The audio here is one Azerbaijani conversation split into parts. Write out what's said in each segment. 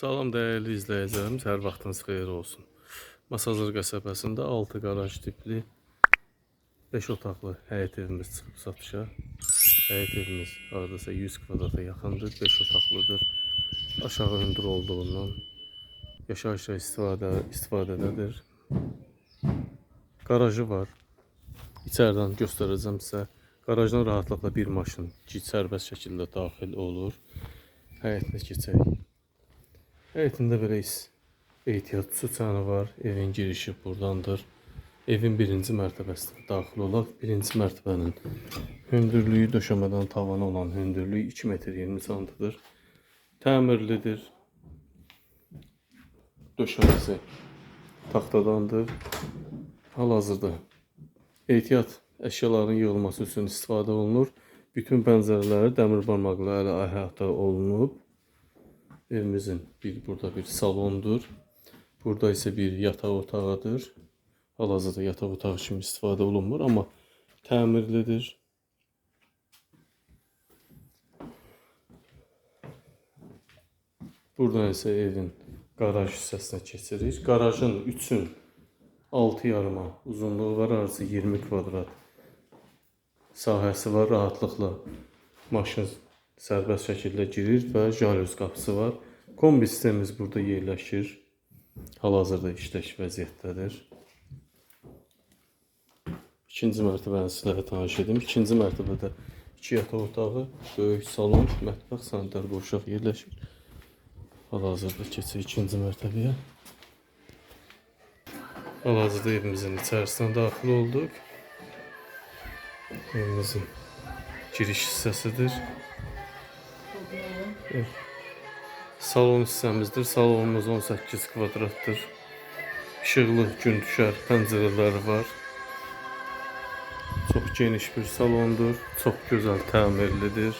Salam dəyərli izləyicilərimiz, hər vaxtınız xeyir olsun. Masazır qəsəbəsində 6 qaraj tipli 5 otaqlı həyət evimiz çıxıb satışa. Həyət evimiz hardasa 100 kvadrata yaxındır, 5 otaqlıdır. Aşağı hündür olduğundan yaşayışla istifadə istifadədədir. Qarajı var. İçəriden göstərəcəm sizə. Qarajdan rahatlıqla bir maşın ki, sərbəst şəkildə daxil olur. Həyətinə keçək. Həyətində belə is- ehtiyat su çanı var. Evin girişi buradandır. Evin birinci mərtəbəsinə daxil olaq. Birinci mərtəbənin hündürlüyü döşəmədən tavana olan hündürlüyü 2 metr 20 santidir. Təmirlidir. Döşəməsi taxtadandır. Hal-hazırda ehtiyat əşyaların yığılması üçün istifadə olunur. Bütün pəncərələri dəmir barmaqlarla əhatə olunub. Evimizin bir burada bir salondur. Burada isə bir yataq otağıdır. Hal-hazırda yataq otağı kimi istifadə olunmur, amma təmirlidir. Buradan isə evin qaraj hissəsinə keçirik. Qarajın üçün 6 yarıma uzunluğu var, arası 20 kvadrat sahəsi var. Rahatlıqla maşın sərbəst şəkildə girir və jalüz qapısı var. Kombi sistemimiz burada yerləşir. Hal-hazırda işlək vəziyyətdədir. İkinci mərtəbəni sizlərə tanış edim. İkinci mərtəbədə iki yataq otağı, böyük salon, mətbəx, sanitar qovşaq yerləşir. Hal-hazırda keçək ikinci mərtəbəyə. Hal-hazırda evimizin içərisinə daxil olduq. Evimizin giriş hissəsidir. Salon hissəmizdir. Salonumuz 18 kvadratdır. İşıqlı gün düşər pəncərələri var. Çox geniş bir salondur. Çox gözəl təmirlidir.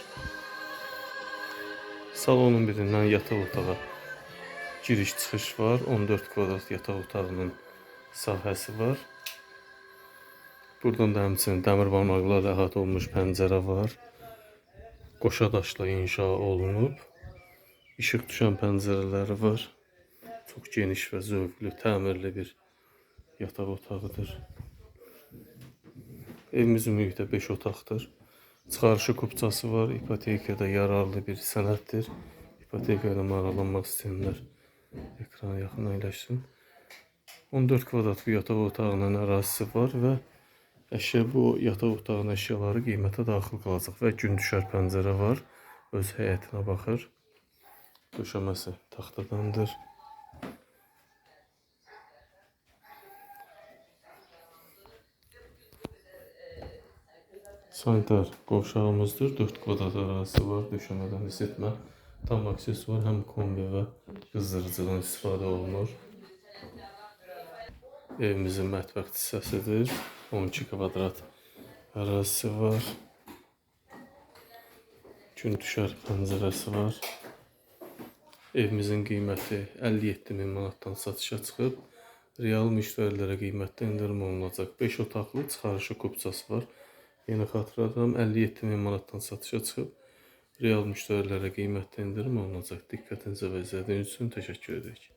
Salonun birindən yataq otağı giriş çıxış var. 14 kvadrat yataq otağının sahəsi var. Buradan da həmçinin dəmir barmaqlarla əhatə olunmuş pəncərə var. Qoşa daşla inşa olunub. İşıq düşən pəncərələri var. Çox geniş və zövqlü, təmirli bir yataq otağıdır. Evimiz ümumilikdə 5 otaqdır. Çıxarışı kupçası var. İpotekada yararlı bir sənəddir. İpotekada maraqlanmaq istəyənlər ekrana yaxın əyləşsin. 14 kvadrat bir yataq otağının ərazisi var və əşya bu yataq otağının əşyaları qiymətə daxil qalacaq və gün düşər pəncərə var. Öz həyətinə baxır. Döşəməsi taxtadandır. Sanitar qovşağımızdır. 4 kvadrat ərazisi var. Döşəmədən isitmə. Tam aksesuar həm kombi və qızdırıcıdan istifadə olunur. Evimizin mətbəx hissəsidir. 12 kvadrat ərazisi var. Gün düşər pəncərəsi var. Evimizin qiyməti 57 min manatdan satışa çıxıb. Real müştərilərə qiymətdə endirim olunacaq. 5 otaqlı çıxarışı kupçası var. Yenə xatırladıram 57 min manatdan satışa çıxıb. Real müştərilərə qiymətdə endirim olunacaq. Diqqətinizə və izlədiyiniz üçün təşəkkür edirik.